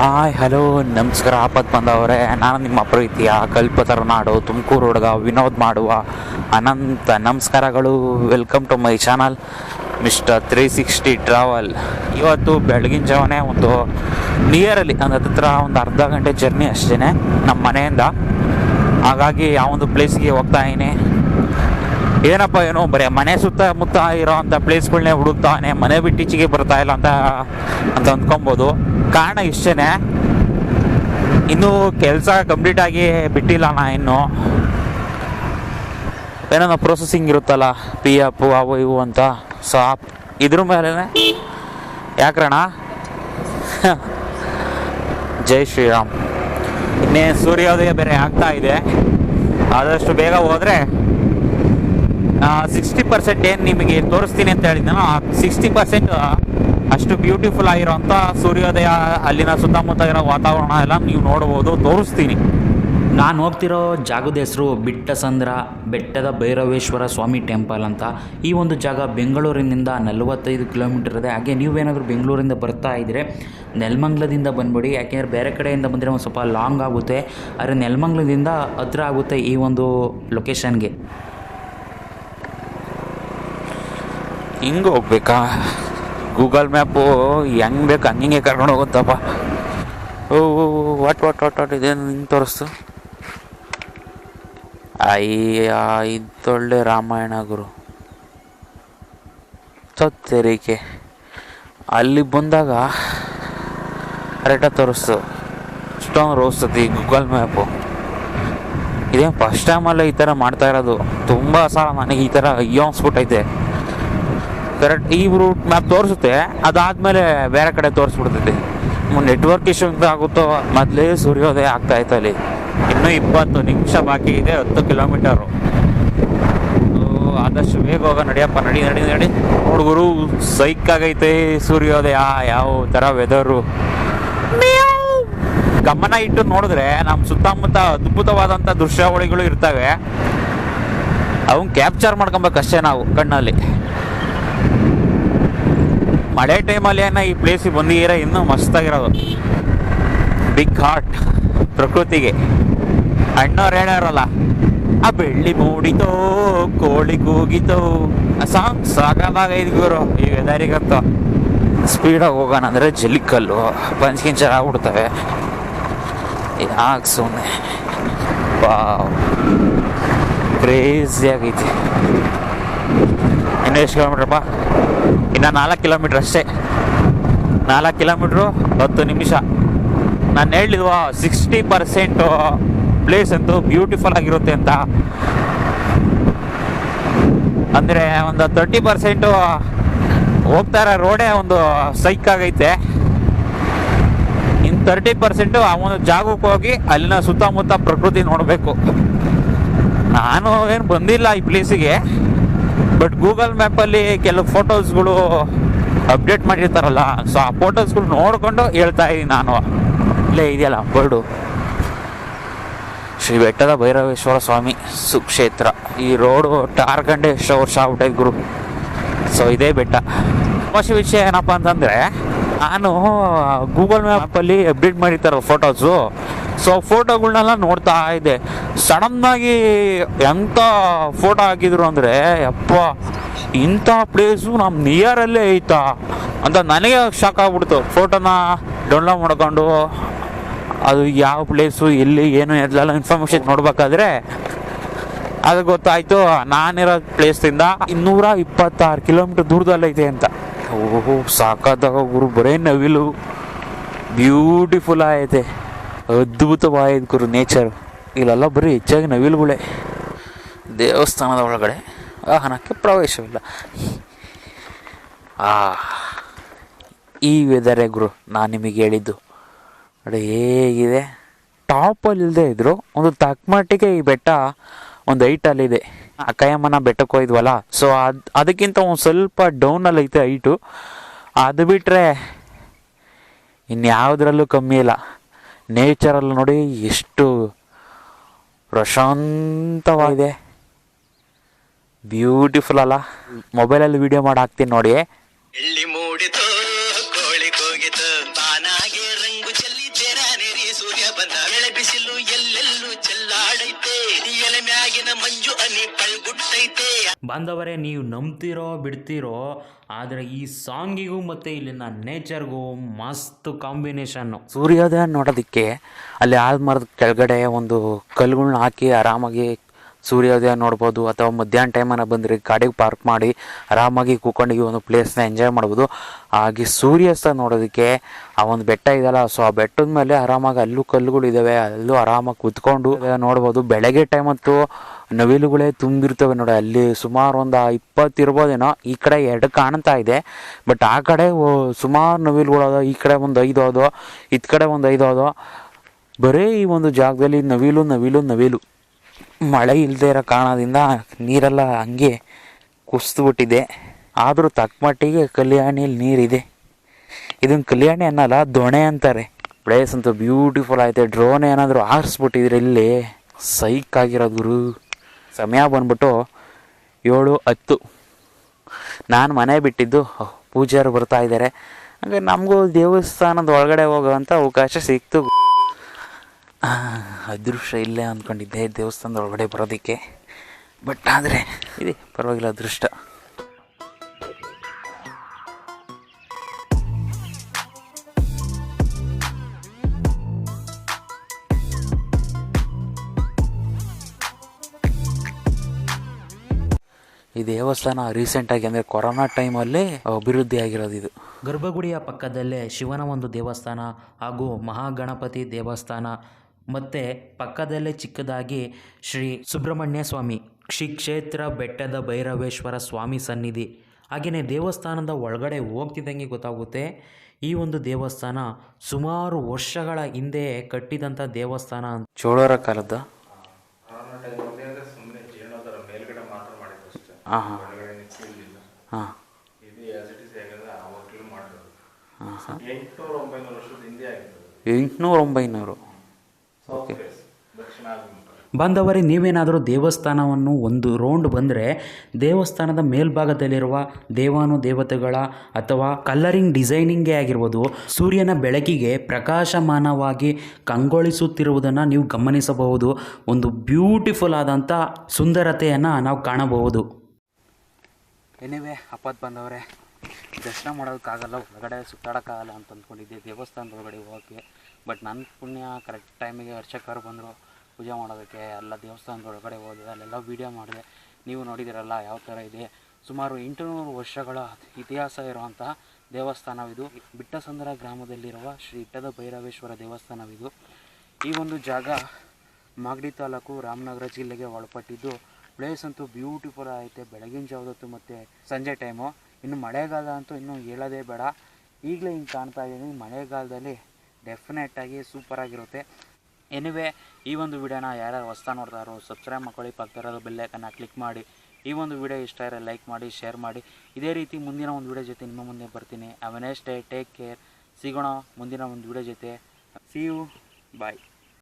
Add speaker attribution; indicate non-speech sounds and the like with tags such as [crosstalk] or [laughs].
Speaker 1: Hi hello ನಮಸ್ಕಾರ, ಆಪತ್ ಬಂದವರೇ. ನಾನು ನಿಮ್ಮ ಪ್ರೀತಿಯ ಕಲ್ಪತರ ನಾಡು ತುಮಕೂರು ಹುಡುಗ ವಿನೋದ್ ಮಾಡುವ ಅನಂತ ನಮಸ್ಕಾರಗಳು. Welcome to my channel mister three sixty travel ಇವತ್ತು ಬೆಳಗಿನ ಜಾವನೇ ಒಂದು ನಿಯರಲ್ಲಿ ಅಂದ್ರೆ ಹತ್ರ ಒಂದು ಅರ್ಧ ಗಂಟೆ ಜರ್ನಿ ಅಷ್ಟೇ ನಮ್ಮ ಮನೆಯಿಂದ. ಹಾಗಾಗಿ ಆ ಒಂದು ಪ್ಲೇಸ್ಗೆ ಹೋಗ್ತಾ ಇದ್ದೀನಿ. ಏನಪ್ಪ, ಏನೋ, ಬರೀ ಮನೆ ಸುತ್ತಮುತ್ತ ಇರೋವಂಥ ಪ್ಲೇಸ್ಗಳನ್ನೇ ಹುಡುಕ್ತಾನೆ ಮನೆ ಬಿಟ್ಟಿಚ್ಚಿಗೆ ಬರ್ತಾ ಇಲ್ಲ ಅಂತ ಅಂತ ಅಂದ್ಕೊಬೋದು. ಕಾರಣ ಇಷ್ಟೇ ಇನ್ನು ಕೆಲಸ ಕಂಪ್ಲೀಟ್ ಆಗಿ ಬಿಟ್ಟಿಲ್ಲ ನಾ ಇನ್ನು. ಏನೋ ಪ್ರೊಸೆಸಿಂಗ್ ಇರುತ್ತಲ್ಲ ಪಿ ಎಫ್ ಅವು ಇವು ಅಂತ. ಸೊ ಇದ್ರ ಮೇಲೆ ಯಾಕ್ರಣ [laughs] ಜೈ ಶ್ರೀರಾಮ್. ಇನ್ನೇ ಸೂರ್ಯೋದಯ ಬೇರೆ ಆಗ್ತಾ ಇದೆ. ಆದಷ್ಟು ಬೇಗ ಹೋದರೆ ಸಿಕ್ಸ್ಟಿ ಪರ್ಸೆಂಟ್ ಏನು ನಿಮಗೆ ತೋರಿಸ್ತೀನಿ ಅಂತ ಹೇಳಿದ್ನೋ ಸಿಕ್ಸ್ಟಿ ಪರ್ಸೆಂಟ್ ಅಷ್ಟು ಬ್ಯೂಟಿಫುಲ್ ಆಗಿರೋಂಥ ಸೂರ್ಯೋದಯ ಅಲ್ಲಿನ ಸುತ್ತಮುತ್ತ ಇರೋ ವಾತಾವರಣ ಎಲ್ಲ ನೀವು ನೋಡ್ಬೋದು ತೋರಿಸ್ತೀನಿ.
Speaker 2: ನಾನು ಹೋಗ್ತಿರೋ ಜಾಗದ ಹೆಸರು ಬಿಟ್ಟಸಂದ್ರ ಬೆಟ್ಟದ ಭೈರವೇಶ್ವರ ಸ್ವಾಮಿ ಟೆಂಪಲ್ ಅಂತ. ಈ ಒಂದು ಜಾಗ ಬೆಂಗಳೂರಿನಿಂದ ನಲವತ್ತೈದು ಕಿಲೋಮೀಟರ್ ಇದೆ. ಹಾಗೆ ನೀವೇನಾದರೂ ಬೆಂಗಳೂರಿಂದ ಬರ್ತಾ ಇದ್ದರೆ ನೆಲಮಂಗ್ಲದಿಂದ ಬಂದ್ಬಿಡಿ. ಯಾಕೆಂದರೆ ಬೇರೆ ಕಡೆಯಿಂದ ಬಂದರೆ ಒಂದು ಸ್ವಲ್ಪ ಲಾಂಗ್ ಆಗುತ್ತೆ. ಆದರೆ ನೆಲಮಂಗ್ಲದಿಂದ ಹತ್ರ ಆಗುತ್ತೆ ಈ ಒಂದು ಲೊಕೇಶನ್ಗೆ
Speaker 1: ಹಿಂಗೆ ಹೋಗ್ಬೇಕಾ? ಗೂಗಲ್ ಮ್ಯಾಪು ಹೆಂಗೆ ಬೇಕು ಹಂಗಿಂಗೆ ಕರ್ಕೊಂಡು ಹೋಗುತ್ತಪ್ಪ. ಓ ವಾಟ್ ವಾಟ್ ವಾಟ್ ವಾಟ್ ಇದೇನು ಹಿಂಗೆ ತೋರಿಸ್ತು? ಅಯ್ಯ ಇದೊಳ್ಳೆ ರಾಮಾಯಣ ಗುರು. ಸತ್ತೆರಿಕೆ. ಅಲ್ಲಿ ಬಂದಾಗ ಕರೆಕ್ಟಾಗಿ ತೋರಿಸ್ತು. ಇಷ್ಟೊಂದು ರೋಸ್ತತಿ ಗೂಗಲ್ ಮ್ಯಾಪು ಇದೇನು ಫಸ್ಟ್ ಟೈಮಲ್ಲೇ ಈ ಥರ ಮಾಡ್ತಾ ಇರೋದು. ತುಂಬ ಸಲ ನನಗೆ ಈ ಥರ ಅಯ್ಯೋ ಅನ್ಸ್ಬಿಟ್ಟೈತೆ. ಕರೆಕ್ಟ್ ಈ ರೂಟ್ ಮ್ಯಾಪ್ ತೋರಿಸುತ್ತೆ. ಅದಾದಮೇಲೆ ಬೇರೆ ಕಡೆ ತೋರಿಸ್ಬಿಡ್ತೈತಿ. ನೆಟ್ವರ್ಕ್ ಇಶ್ಯೂ ಅಂತ ಆಗುತ್ತೋ? ಮೊದಲೇ ಸೂರ್ಯೋದಯ ಆಗ್ತಾ ಇತ್ತು ಅಲ್ಲಿ. ಇನ್ನೂ ಇಪ್ಪತ್ತು ನಿಮಿಷ ಬಾಕಿ ಇದೆ, ಹತ್ತು ಕಿಲೋಮೀಟರು ಆದಷ್ಟು ಬೇಗ ಹೋಗ ನಡಿಯಪ್ಪ ನಡಿ ನಡಿ ನಡಿ. ಹುಡುಗರು ಸೈಕ್ ಆಗೈತೆ ಸೂರ್ಯೋದಯ, ಯಾವ ಥರ ವೆದರು ಗಮನ ಇಟ್ಟು ನೋಡಿದ್ರೆ ನಮ್ಮ ಸುತ್ತಮುತ್ತ ಅದ್ಭುತವಾದಂಥ ದೃಶ್ಯಾವಳಿಗಳು ಇರ್ತವೆ. ಅವನ್ ಕ್ಯಾಪ್ಚರ್ ಮಾಡ್ಕೊಬೇಕಷ್ಟೇ ನಾವು ಕಣ್ಣಲ್ಲಿ. ಮಳೆ ಟೈಮಲ್ಲಿ ಏನೋ ಈ ಪ್ಲೇಸಿಗೆ ಬಂದಿರ ಇನ್ನೂ ಮಸ್ತಾಗಿರೋದು. ಬಿಗ್ ಹಾರ್ಟ್ ಪ್ರಕೃತಿಗೆ. ಅಣ್ಣವ್ರು ಹೇಳ್ಯಾರಲ್ಲ, ಆ ಬೆಳ್ಳಿ ಮೂಡಿತೋ ಕೋಳಿ ಕೂಗಿತೋ ಆ ಸಾಂಗ್ ಸಾಕಾದಾಗ ಗುರು, ಈ ವೆದರಿಗಂತ ಸ್ಪೀಡಾಗಿ ಹೋಗೋಣ ಅಂದರೆ ಜಲ್ಲಿಕಲ್ಲು ಪಂಚ್ಕಿಂಚರ್ ಆಗ್ಬಿಡ್ತವೆ ಯಾಕೆ ಸುಮ್ಮನೆ ಕ್ರೇಜಿ ಆಗೈತಿ ಇನ್ನು ಎಷ್ಟು ಕಿಲೋಮೀಟ್ರಪ್ಪ ಇನ್ನು ನಾಲ್ಕು ಕಿಲೋಮೀಟ್ರ್ ಅಷ್ಟೇ. ನಾಲ್ಕು ಕಿಲೋಮೀಟ್ರು ಹತ್ತು ನಿಮಿಷ. ನಾನು ಹೇಳಿದ್ವ ಸಿಕ್ಸ್ಟಿ ಪರ್ಸೆಂಟು ಪ್ಲೇಸ್ ಅಂತೂ ಬ್ಯೂಟಿಫುಲ್ ಆಗಿರುತ್ತೆ ಅಂತ. ಅಂದರೆ ಒಂದು ತರ್ಟಿ ಪರ್ಸೆಂಟು ಹೋಗ್ತಾ ಇರೋ ರೋಡೇ ಒಂದು ಸೈಕ್ ಆಗೈತೆ. ಇನ್ನು ತರ್ಟಿ ಪರ್ಸೆಂಟು ಆ ಒಂದು ಜಾಗಕ್ಕೆ ಹೋಗಿ ಅಲ್ಲಿನ ಸುತ್ತಮುತ್ತ ಪ್ರಕೃತಿ ನೋಡಬೇಕು. ನಾನು ಏನು ಬಂದಿಲ್ಲ ಈ ಪ್ಲೇಸಿಗೆ ಬಟ್ ಗೂಗಲ್ ಮ್ಯಾಪಲ್ಲಿ ಕೆಲವು ಫೋಟೋಸ್ಗಳು ಅಪ್ಡೇಟ್ ಮಾಡಿರ್ತಾರಲ್ಲ ಸೊ ಆ ಫೋಟೋಸ್ಗಳು ನೋಡಿಕೊಂಡು ಹೇಳ್ತಾ ಇದ್ದೀನಿ ನಾನು. ಇಲ್ಲೇ ಇದೆಯಲ್ಲ ಬರ್ಡು ಶ್ರೀ ಬೆಟ್ಟದ ಭೈರವೇಶ್ವರ ಸ್ವಾಮಿ ಸುಕ್ಷೇತ್ರ. ಈ ರೋಡು ಟಾರ್ಗಂಡೆ ಎಷ್ಟೋ ವರ್ಷ ಆಗ್ಬಿಟ್ಟೈತೆ ಗುರು. ಸೊ ಇದೇ ಬೆಟ್ಟ. ತಮಾಷೆ ವಿಷಯ ಏನಪ್ಪ ಅಂತಂದರೆ, ನಾನು ಗೂಗಲ್ ಮ್ಯಾಪಲ್ಲಿ ಅಪ್ಡೇಟ್ ಮಾಡಿರ್ತಾರ ಫೋಟೋಸು ಸೊ ಫೋಟೋಗಳನ್ನೆಲ್ಲ ನೋಡ್ತಾ ಇದ್ದೆ ಸಡನ್ನಾಗಿ ಎಂಥ ಫೋಟೋ ಹಾಕಿದ್ರು ಅಂದರೆ, ಯಪ್ಪ, ಇಂಥ ಪ್ಲೇಸು ನಮ್ಮ ನಿಯರಲ್ಲೇ ಐತಾ ಅಂತ ನನಗೆ ಶಾಕ್ ಆಗ್ಬಿಡ್ತು. ಫೋಟೋನ ಡೌನ್ಲೋಡ್ ಮಾಡ್ಕೊಂಡು, ಅದು ಯಾವ ಪ್ಲೇಸು ಎಲ್ಲಿ, ಏನು, ಎಲ್ಲ ಇನ್ಫಾರ್ಮೇಷನ್ ನೋಡ್ಬೇಕಾದ್ರೆ, ಅದು ಗೊತ್ತಾಯ್ತು. ನಾನಿರೋ ಪ್ಲೇಸಿಂದ ಇನ್ನೂರ ಇಪ್ಪತ್ತಾರು ಕಿಲೋಮೀಟರ್ ದೂರದಲ್ಲೈತೆ ಅಂತ. ಓಹೋ, ಸಾಕಾದಾಗ ಗುರು ಬರೇ ನವಿಲು. ಬ್ಯೂಟಿಫುಲ್ ಆಗೈತೆ ಅದ್ಭುತವಾಗೈತೆ ಗುರು ನೇಚರ್ ಇಲ್ಲೆಲ್ಲ ಬರೀ ಹೆಚ್ಚಾಗಿ ನವಿಲುಗಳೇ ದೇವಸ್ಥಾನದ ಒಳಗಡೆ ವಾಹನಕ್ಕೆ ಪ್ರವೇಶವಿಲ್ಲ. ಆ, ಈ ವೆದರೇ ಗುರು, ನಾನು ನಿಮಗೆ ಹೇಳಿದ್ದು. ನೋಡಿ ಹೇಗಿದೆ? ಟಾಪಲ್ಲಿ ಇಲ್ಲದೆ ಇದ್ರು, ಒಂದು ತಕ್ಕಮಟ್ಟಿಗೆ ಈ ಬೆಟ್ಟ, ಒಂದು ಹೈಟಲ್ಲಿದೆ ಅಕ್ಕಯ್ಯಮ್ಮನ ಬೆಟ್ಟಕ್ಕೆ ಹೋಯ್ದ್ವಲ್ಲ ಸೊ ಅದು, ಅದಕ್ಕಿಂತ ಒಂದು ಸ್ವಲ್ಪ ಡೌನಲ್ಲಿ ಐತೆ ಹೈಟು ಅದು ಬಿಟ್ಟರೆ ಇನ್ಯಾವುದರಲ್ಲೂ ಕಮ್ಮಿ ಇಲ್ಲ. ನೇಚರಲ್ಲಿ ನೋಡಿ ಎಷ್ಟು ಪ್ರಶಾಂತವಾಗಿದೆ. ಬ್ಯೂಟಿಫುಲ್ ಅಲ್ಲ. ಮೊಬೈಲಲ್ಲಿ ವಿಡಿಯೋ ಮಾಡಿ ಹಾಕ್ತೀನಿ ನೋಡಿ.
Speaker 3: ಎಲ್ಲಿ ಮೂಡಿತು ಕೋಳಿ ಕೋಗಿತು ತಾನಾಗಿ ರಂಗು ಚೆಲ್ಲಿ ತೆರಾನೇರಿ ಸೂರ್ಯ ಬಂದ ಬೆಳೆ ಬಿಸಿಲು ಎಲ್ಲೆಲ್ಲೂ ಚೆಲ್ಲಾಡೈತೆ. ಎಲೆ ಮ್ಯಾಗಿನ ಮಂಜು ಅನಿ ಪಳ್ಗುಟ್ಟೈತೆ.
Speaker 2: ಬಂದವರೇ ನೀವು ನಂಬ್ತಿರೋ ಬಿಡ್ತಿರೋ ಆದರೆ ಈ ಸಾಂಗಿಗೂ ಮತ್ತು ಇಲ್ಲಿನ ನೇಚರ್ಗೂ ಮಸ್ತ್ ಕಾಂಬಿನೇಷನ್ನು
Speaker 1: ಸೂರ್ಯೋದಯ ನೋಡೋದಕ್ಕೆ ಅಲ್ಲಿ ಆಲ್ಮರದ ಕೆಳಗಡೆ ಒಂದು ಕಲ್ಲುಗಳ್ನ ಹಾಕಿ ಆರಾಮಾಗಿ ಸೂರ್ಯೋದಯ ನೋಡ್ಬೋದು, ಅಥವಾ ಮಧ್ಯಾಹ್ನ ಟೈಮನ್ನು ಬಂದರೆ, ಗಾಡಿಗೆ ಪಾರ್ಕ್ ಮಾಡಿ ಆರಾಮಾಗಿ ಕೂತ್ಕೊಂಡು ಒಂದು ಪ್ಲೇಸ್ನ ಎಂಜಾಯ್ ಮಾಡ್ಬೋದು. ಹಾಗೆ ಸೂರ್ಯಾಸ್ತ ನೋಡೋದಕ್ಕೆ ಆ ಒಂದು ಬೆಟ್ಟ ಇದೆಯಲ್ಲ ಸೊ ಆ ಬೆಟ್ಟದ ಮೇಲೆ ಆರಾಮಾಗಿ ಅಲ್ಲೂ ಕಲ್ಲುಗಳಿದ್ದಾವೆ ಅಲ್ಲೂ ಆರಾಮಾಗಿ ಕೂತ್ಕೊಂಡು ನೋಡ್ಬೋದು. ಬೆಳಗ್ಗೆ ಟೈಮ್ ಅಂತೂ ನವಿಲುಗಳೇ ತುಂಬಿರ್ತವೆ ನೋಡಿ, ಅಲ್ಲಿ ಸುಮಾರು ಒಂದು ಇಪ್ಪತ್ತು ಇರ್ಬೋದೇನೋ ಈ ಕಡೆ ಎರಡು ಕಾಣ್ತಾ ಇದೆ. ಬಟ್ ಆ ಕಡೆ ಸುಮಾರು ನವಿಲುಗಳು ಅದಾವ, ಈ ಕಡೆ ಒಂದು ಐದು ಅದೋ ಇತ್ ಕಡೆ ಒಂದು ಐದು ಅದೋ ಬರೀ ಈ ಒಂದು ಜಾಗದಲ್ಲಿ ನವಿಲು ನವಿಲು ನವಿಲು. ಮಳೆ ಇಲ್ಲದೆ ಇರೋ ಕಾರಣದಿಂದ ನೀರೆಲ್ಲ ಹಂಗೆ ಕುಸ್ದು ಬಿಟ್ಟಿದೆ ಆದರೂ ತಕ್ಕಮಟ್ಟಿಗೆ ಕಲ್ಯಾಣಿಯಲ್ಲಿ ನೀರಿದೆ. ಇದನ್ನ ಕಲ್ಯಾಣಿ ಅನ್ನಲ್ಲ, ದೊಣೆ ಅಂತಾರೆ. ಪ್ಲೇಸ್ ಅಂತೂ ಬ್ಯೂಟಿಫುಲ್ ಆಯಿತು. ಡ್ರೋನ್ ಏನಾದರೂ ಆರಿಸ್ಬಿಟ್ಟಿದ್ರೆ ಇಲ್ಲಿ ಸೈಕ್ ಆಗಿರೋದು ಗುರು. ಸಮಯ ಬಂದ್ಬಿಟ್ಟು ಏಳು, ಹತ್ತು. ನಾನು ಮನೆ ಬಿಟ್ಟಿದ್ದು ಪೂಜಾರು ಬರ್ತಾ ಇದ್ದಾರೆ ಹಂಗೆ ನಮಗೂ ದೇವಸ್ಥಾನದ ಒಳಗಡೆ ಹೋಗೋವಂಥ ಅವಕಾಶ ಸಿಕ್ತು. ಅದೃಷ್ಟ ಇಲ್ಲೇ ಅಂದ್ಕೊಂಡಿದ್ದೆ ದೇವಸ್ಥಾನದ ಒಳಗಡೆ ಬರೋದಕ್ಕೆ. ಬಟ್ ಆದರೆ, ಇದೆ, ಪರವಾಗಿಲ್ಲ, ಅದೃಷ್ಟ. ಈ ದೇವಸ್ಥಾನ ರೀಸೆಂಟಾಗಿ ಅಂದರೆ ಕೊರೋನಾ ಟೈಮಲ್ಲಿ ಅಭಿವೃದ್ಧಿ ಆಗಿರೋದು ಇದು.
Speaker 2: ಗರ್ಭಗುಡಿಯ ಪಕ್ಕದಲ್ಲೇ ಶಿವನ ಒಂದು ದೇವಸ್ಥಾನ ಹಾಗೂ ಮಹಾಗಣಪತಿ ದೇವಸ್ಥಾನ ಮತ್ತು ಪಕ್ಕದಲ್ಲೇ ಚಿಕ್ಕದಾಗಿ ಶ್ರೀ ಸುಬ್ರಹ್ಮಣ್ಯ ಸ್ವಾಮಿ ಶ್ರೀ ಕ್ಷೇತ್ರ ಬೆಟ್ಟದ ಭೈರವೇಶ್ವರ ಸ್ವಾಮಿ ಸನ್ನಿಧಿ. ಹಾಗೆಯೇ ದೇವಸ್ಥಾನದ ಒಳಗಡೆ ಹೋಗ್ತಿದ್ದಂಗೆ ಗೊತ್ತಾಗುತ್ತೆ ಈ ಒಂದು ದೇವಸ್ಥಾನ ಸುಮಾರು ವರ್ಷಗಳ ಹಿಂದೆ ಕಟ್ಟಿದಂಥ ದೇವಸ್ಥಾನ
Speaker 1: ಚೋಳರ ಕಾಲದ? ಹಾಂ ಹಾಂ. ಹಾಂ. ಎಂಟುನೂರು ಒಂಬೈನೂರು ಓಕೆ.
Speaker 2: ಬಾಂಧವರೇ ನೀವೇನಾದರೂ ದೇವಸ್ಥಾನವನ್ನು ಒಂದು ರೌಂಡ್ ಬಂದರೆ, ದೇವಸ್ಥಾನದ ಮೇಲ್ಭಾಗದಲ್ಲಿರುವ ದೇವಾನು ದೇವತೆಗಳ ಅಥವಾ ಕಲ್ಲರಿಂಗ್ ಡಿಸೈನಿಂಗೇ ಆಗಿರ್ಬೋದು, ಸೂರ್ಯನ ಬೆಳಕಿಗೆ ಪ್ರಕಾಶಮಾನವಾಗಿ ಕಂಗೊಳಿಸುತ್ತಿರುವುದನ್ನು ನೀವು ಗಮನಿಸಬಹುದು. ಒಂದು ಬ್ಯೂಟಿಫುಲ್ ಆದಂಥ ಸುಂದರತೆಯನ್ನು ನಾವು ಕಾಣಬಹುದು.
Speaker 1: ಏನಿವೆ ಅಪ್ಪತ್ ಬಂದವರೇ, ದರ್ಶನ ಮಾಡೋದಕ್ಕಾಗಲ್ಲ, ಹೊರಗಡೆ ಸುತ್ತಾಡೋಕ್ಕಾಗಲ್ಲ ಅಂತ ಅಂದ್ಕೊಂಡಿದ್ದೆ ದೇವಸ್ಥಾನದ ಒಳಗಡೆ ಹೋಗೋಕ್ಕೆ. ಬಟ್ ನನ್ನ ಪುಣ್ಯ ಕರೆಕ್ಟ್ ಟೈಮಿಗೆ ಅರ್ಚಕರು ಬಂದರು, ಪೂಜೆ ಮಾಡೋದಕ್ಕೆ, ಎಲ್ಲ ದೇವಸ್ಥಾನದ ಒಳಗಡೆ ಹೋದೆ, ಅಲ್ಲೆಲ್ಲ ವೀಡಿಯೋ ಮಾಡಿದೆ. ನೀವು ನೋಡಿದಿರಲ್ಲ, ಯಾವ ಥರ ಇದೆ. ಸುಮಾರು ಎಂಟುನೂರು ವರ್ಷಗಳ ಇತಿಹಾಸ ಇರುವಂತಹ ದೇವಸ್ಥಾನವಿದು. ಬಿಟ್ಟಸಂದ್ರ ಗ್ರಾಮದಲ್ಲಿರುವ ಶ್ರೀ ಇಟ್ಟದ ಭೈರವೇಶ್ವರ ದೇವಸ್ಥಾನವಿದು. ಈ ಒಂದು ಜಾಗ ಮಾಗಡಿ ತಾಲೂಕು ರಾಮನಗರ ಜಿಲ್ಲೆಗೆ ಒಳಪಟ್ಟಿದ್ದು. ಪ್ಲೇಸ್ ಅಂತೂ ಬ್ಯೂಟಿಫುಲ್ ಐತೆ ಬೆಳಗಿನ ಜಾವದತ್ತು ಮತ್ತು ಸಂಜೆ ಟೈಮು ಇನ್ನು ಮಳೆಗಾಲ ಅಂತೂ ಇನ್ನೂ ಹೇಳೋದೇ ಬೇಡ. ಈಗಲೇ ಹಿಂಗೆ ಕಾಣ್ತಾ ಇದ್ದೀನಿ ಮಳೆಗಾಲದಲ್ಲಿ ಡೆಫಿನೆಟ್ಟಾಗಿ ಸೂಪರಾಗಿರುತ್ತೆ ಎನಿವೆ ಈ ಒಂದು ವಿಡಿಯೋನ ಯಾರ್ಯಾರು ಹೊಸ್ತಾ ನೋಡ್ತಾರೋ ಸಬ್ಸ್ಕ್ರೈಬ್ ಮಾಡ್ಕೊಳ್ಳಿ. ಪಕ್ಕದಲ್ಲಿರೋ ಬೆಲ್ಲೈಕನ್ನ ಕ್ಲಿಕ್ ಮಾಡಿ. ಈ ಒಂದು ವಿಡಿಯೋ ಇಷ್ಟ ಇರೋ ಲೈಕ್ ಮಾಡಿ ಶೇರ್ ಮಾಡಿ. ಇದೇ ರೀತಿ ಮುಂದಿನ ಒಂದು ವಿಡಿಯೋ ಜೊತೆ ನಿಮ್ಮ ಮುಂದೆ ಬರ್ತೀನಿ. ಅವನೇ ಸ್ಟೇ ಟೇಕ್ ಕೇರ್ ಸಿಗೋಣ ಮುಂದಿನ ಒಂದು ವಿಡಿಯೋ ಜೊತೆ. C you bye